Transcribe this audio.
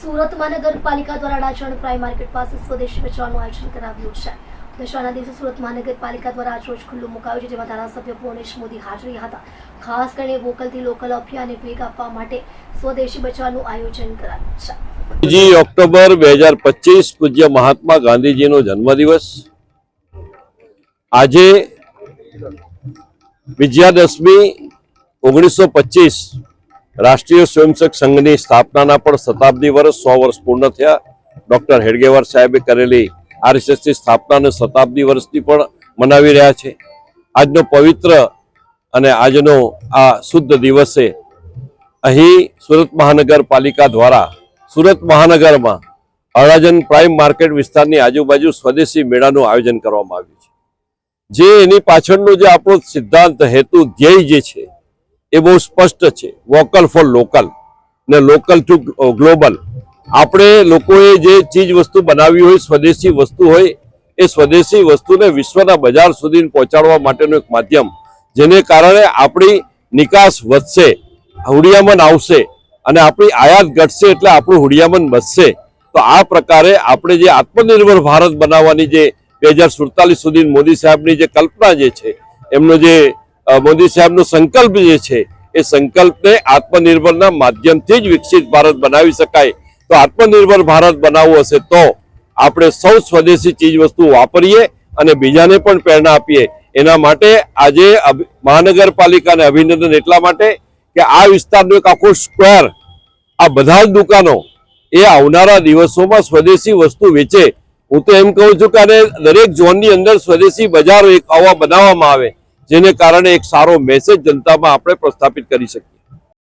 સુરત મહાનગરપાલિકા દ્વારા Adajan prime market પાસે સ્વદેશી વેચવાનું આયોજન કરાવ્યું છે. દશરાના દિવસે સુરત મહાનગરપાલિકા દ્વારા આજ રોજ ખુલ્લું મુકાયું છે, જેમાં ધારાસભ્ય પૂર્ણેશ મોદી હાજરી હતા. ખાસ કરીને વોકલથી લોકલ અભિયાનને વેગ આપવા માટે સ્વદેશી બચવાનું આયોજન કરાયું છે. બીજી ઓક્ટોબર બે હજાર પચીસ પૂજ્ય મહાત્મા ગાંધીજીનો જન્મદિવસ. આજે વિજયાદશમી ઓગણીસો પચીસ રાષ્ટ્રીય સ્વયંસેવક સંઘની સ્થાપનાના પણ શતાબ્દી વર્ષ, સો વર્ષ પૂર્ણ થયા. ડૉક્ટર હેડગેવાર સાહેબે કરેલી આરએસએસની સ્થાપનાને શતાબ્દી વર્ષથી પણ મનાવી રહ્યા છે. આજનો પવિત્ર અને આજનો આ શુદ્ધ દિવસે અહીં સુરત મહાનગરપાલિકા દ્વારા, સુરત મહાનગરમાં અડાજન પ્રાઇમ માર્કેટ વિસ્તારની આજુબાજુ સ્વદેશી મેળાનું આયોજન કરવામાં આવ્યું છે. જે એની પાછળનો જે આપણો સિદ્ધાંત, હેતુ, ધ્યેય જે છે એ બહુ સ્પષ્ટ છે. વોકલ ફોર લોકલ ને લોકલ ટુ ગ્લોબલ. આપણે લોકોએ જે ચીજ વસ્તુ બનાવી હોય, સ્વદેશી વસ્તુ હોય, એ સ્વદેશી વસ્તુને વિશ્વના બજાર સુધી પહોંચાડવા માટેનું એક માધ્યમ, જેને કારણે આપણી નિકાસ વધશે, હુડિયામન આવશે અને આપણી આયાત ઘટશે એટલે આપણું હુડિયામન વધશે. તો આ પ્રકારે આપણે જે આત્મનિર્ભર ભારત બનાવવાની જે બે હજાર સુડતાલીસ સુધી મોદી સાહેબની જે કલ્પના જે છે, એમનો જે મોદી સાહેબનો સંકલ્પ જે છે, એ સંકલ્પને આત્મનિર્ભરના માધ્યમથી જ વિકસિત ભારત બનાવી શકાય. તો આત્મનિર્ભર ભારત બનાવવું હશે તો આપણે સૌ સ્વદેશી ચીજ વસ્તુ વાપરીએ અને બીજાને પણ પ્રેરણા આપીએ. એના માટે આજે મહાનગરપાલિકાને અભિનંદન એટલા માટે કે આ વિસ્તારનું એક આખું સ્ક્વેર, આ બધા જ દુકાનો એ આવનારા દિવસોમાં સ્વદેશી વસ્તુ વેચે. હું તો એમ કહું છું કે આને દરેક ઝોનની અંદર સ્વદેશી બજારો એક આવા બનાવવામાં આવે. જેને કારણે એક સારો મેસેજ જનતામાં આપણે પ્રસ્થાપિત કરી શકીએ.